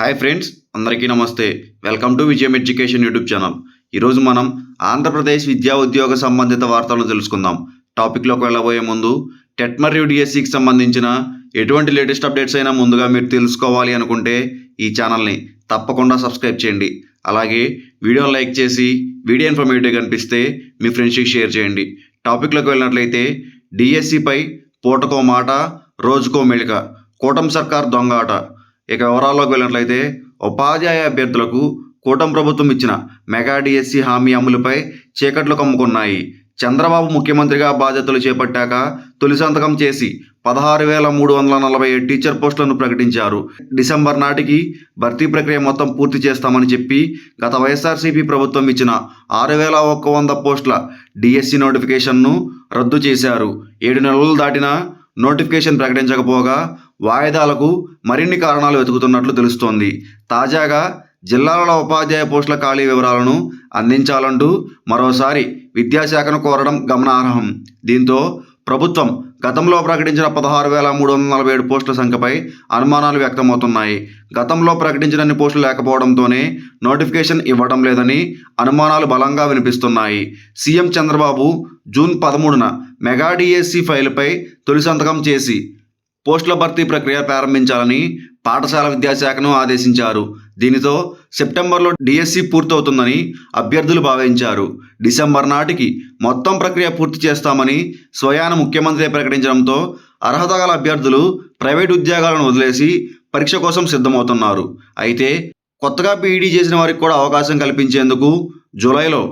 Hi friends అందరికీ నమస్తే. Welcome to Vijayam education YouTube channel. ఈరోజు మనం ఆంధ్రప్రదేశ్ విద్యా ఉద్యోగ సంబంధిత వార్తలను తెలుసుకుందాం. టాపిక్లోకి వెళ్ళబోయే ముందు టెట్ మరియు డిఎస్సికి సంబంధించిన ఎటువంటి లేటెస్ట్ అప్డేట్స్ అయినా ముందుగా మీరు తెలుసుకోవాలి అనుకుంటే ఈ ఛానల్ని తప్పకుండా సబ్స్క్రైబ్ చేయండి. అలాగే వీడియోని లైక్ చేసి వీడియో ఇన్ఫర్మేటివ్ కనిపిస్తే మీ ఫ్రెండ్స్కి షేర్ చేయండి. టాపిక్లోకి వెళ్ళినట్లయితే డిఎస్సిపై పూటకో మాట రోజుకో మెళిక కూటమి సర్కార్ దొంగ ఆట. ఇక వివరాల్లోకి వెళ్ళినట్లయితే ఉపాధ్యాయ అభ్యర్థులకు కూటమి ప్రభుత్వం ఇచ్చిన మెగా డిఎస్సి హామీ అమలుపై చీకట్లు కమ్ముకున్నాయి. చంద్రబాబు ముఖ్యమంత్రిగా బాధ్యతలు చేపట్టాక తొలి సంతకం చేసి పదహారు వేల మూడు వందల నలభై ఏడు టీచర్ పోస్టులను ప్రకటించారు. డిసెంబర్ నాటికి భర్తీ ప్రక్రియ మొత్తం పూర్తి చేస్తామని చెప్పి గత వైఎస్ఆర్సీపీ ప్రభుత్వం ఇచ్చిన ఆరు వేల ఒక్క వంద పోస్టుల డిఎస్సి నోటిఫికేషన్ను రద్దు చేశారు. ఏడు నెలలు దాటినా నోటిఫికేషన్ ప్రకటించకపోగా వాయిదాలకు మరిన్ని కారణాలు వెతుకుతున్నట్లు తెలుస్తోంది. తాజాగా జిల్లాలలో ఉపాధ్యాయ పోస్టుల ఖాళీ వివరాలను అందించాలంటూ మరోసారి విద్యాశాఖను కోరడం గమనార్హం. దీంతో ప్రభుత్వం గతంలో ప్రకటించిన పదహారు వేల మూడు వందల నలభై ఏడు పోస్టుల సంఖ్యపై అనుమానాలు వ్యక్తమవుతున్నాయి. గతంలో ప్రకటించినన్ని పోస్టులు లేకపోవడంతోనే నోటిఫికేషన్ ఇవ్వడం లేదని అనుమానాలు బలంగా వినిపిస్తున్నాయి. సీఎం చంద్రబాబు జూన్ పదమూడున మెగా డిఎస్సి ఫైలుపై తొలి సంతకం చేసి పోస్టుల భర్తీ ప్రక్రియ ప్రారంభించాలని పాఠశాల విద్యాశాఖను ఆదేశించారు. దీనితో సెప్టెంబర్లో డిఎస్సి పూర్తవుతుందని అభ్యర్థులు భావించారు. డిసెంబర్ నాటికి మొత్తం ప్రక్రియ పూర్తి చేస్తామని స్వయాన ముఖ్యమంత్రి ప్రకటించడంతో అర్హత గల అభ్యర్థులు ప్రైవేట్ ఉద్యోగాలను వదిలేసి పరీక్ష కోసం సిద్ధమవుతున్నారు. అయితే కొత్తగా పీఈడీ చేసిన వారికి కూడా అవకాశం కల్పించేందుకు జూలైలో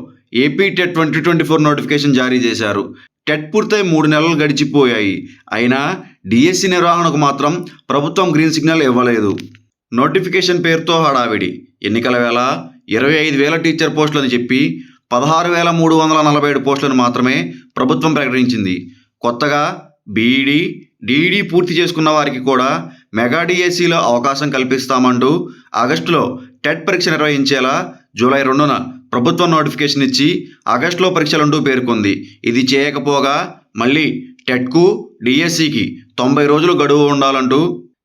AP TET twenty twenty four notification జారీ చేశారు. టెట్ పూర్తయి మూడు నెలలు గడిచిపోయాయి. అయినా డిఎస్సి నిర్వహణకు మాత్రం ప్రభుత్వం గ్రీన్ సిగ్నల్ ఇవ్వలేదు. నోటిఫికేషన్ పేరుతో హడావిడి. ఎన్నికల వేళ ఇరవై ఐదు వేల టీచర్ పోస్టులని చెప్పి పదహారు వేల మూడు వందల నలభై ఏడు పోస్టులను మాత్రమే ప్రభుత్వం ప్రకటించింది. కొత్తగా బీఈడి డిఈడి పూర్తి చేసుకున్న వారికి కూడా మెగా డిఎస్సిలో అవకాశం కల్పిస్తామంటూ ఆగస్టులో టెట్ పరీక్ష నిర్వహించేలా జూలై రెండున ప్రభుత్వం నోటిఫికేషన్ ఇచ్చి ఆగస్టులో పరీక్షలంటూ పేర్కొంది. ఇది చేయకపోగా మళ్ళీ టెట్కు డిఎస్సికి తొంభై రోజులు గడువు ఉండాలంటూ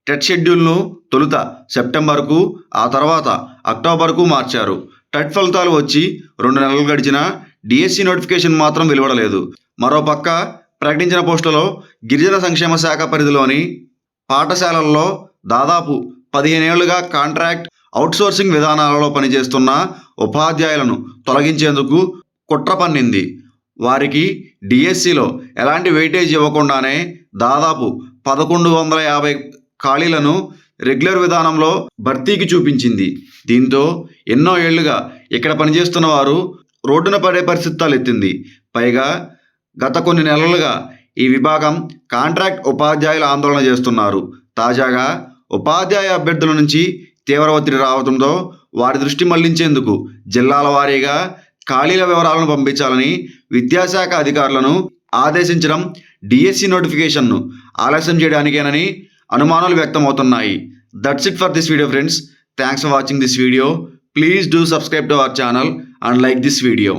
టెట్ షెడ్యూల్ను తొలుత సెప్టెంబర్కు ఆ తర్వాత అక్టోబర్కు మార్చారు. టెట్ ఫలితాలు వచ్చి రెండు నెలలు గడిచినా డిఎస్సి నోటిఫికేషన్ మాత్రం వెలువడలేదు. మరోపక్క ప్రకటించిన పోస్టులలో గిరిజన సంక్షేమ శాఖ పరిధిలోని పాఠశాలల్లో దాదాపు పదిహేనేళ్ళుగా కాంట్రాక్ట్ అవుట్సోర్సింగ్ విధానాలలో పనిచేస్తున్న ఉపాధ్యాయులను తొలగించేందుకు కుట్ర పన్నింది. వారికి డిఎస్సిలో ఎలాంటి వెయిటేజ్ ఇవ్వకుండానే దాదాపు పదకొండు వందల యాభై ఖాళీలను రెగ్యులర్ విధానంలో భర్తీకి చూపించింది. దీంతో ఎన్నో ఏళ్ళుగా ఇక్కడ పనిచేస్తున్న వారు రోడ్డున పడే పరిస్థితి తలెత్తింది. పైగా గత కొన్ని నెలలుగా ఈ విభాగం కాంట్రాక్ట్ ఉపాధ్యాయుల ఆందోళన చేస్తున్నారు. తాజాగా ఉపాధ్యాయ అభ్యర్థుల నుంచి తీవ్ర ఒత్తిడి రావడంతో వారి దృష్టి మళ్ళించేందుకు జిల్లాల వారీగా ఖాళీల వివరాలను పంపించాలని విద్యాశాఖ అధికారులను ఆదేశించడం డిఎస్సి నోటిఫికేషన్ను ఆలస్యం చేయడానికేనని అనుమానాలు వ్యక్తమవుతున్నాయి. That's it for this video friends thanks for watching this video please do subscribe to our channel and like this video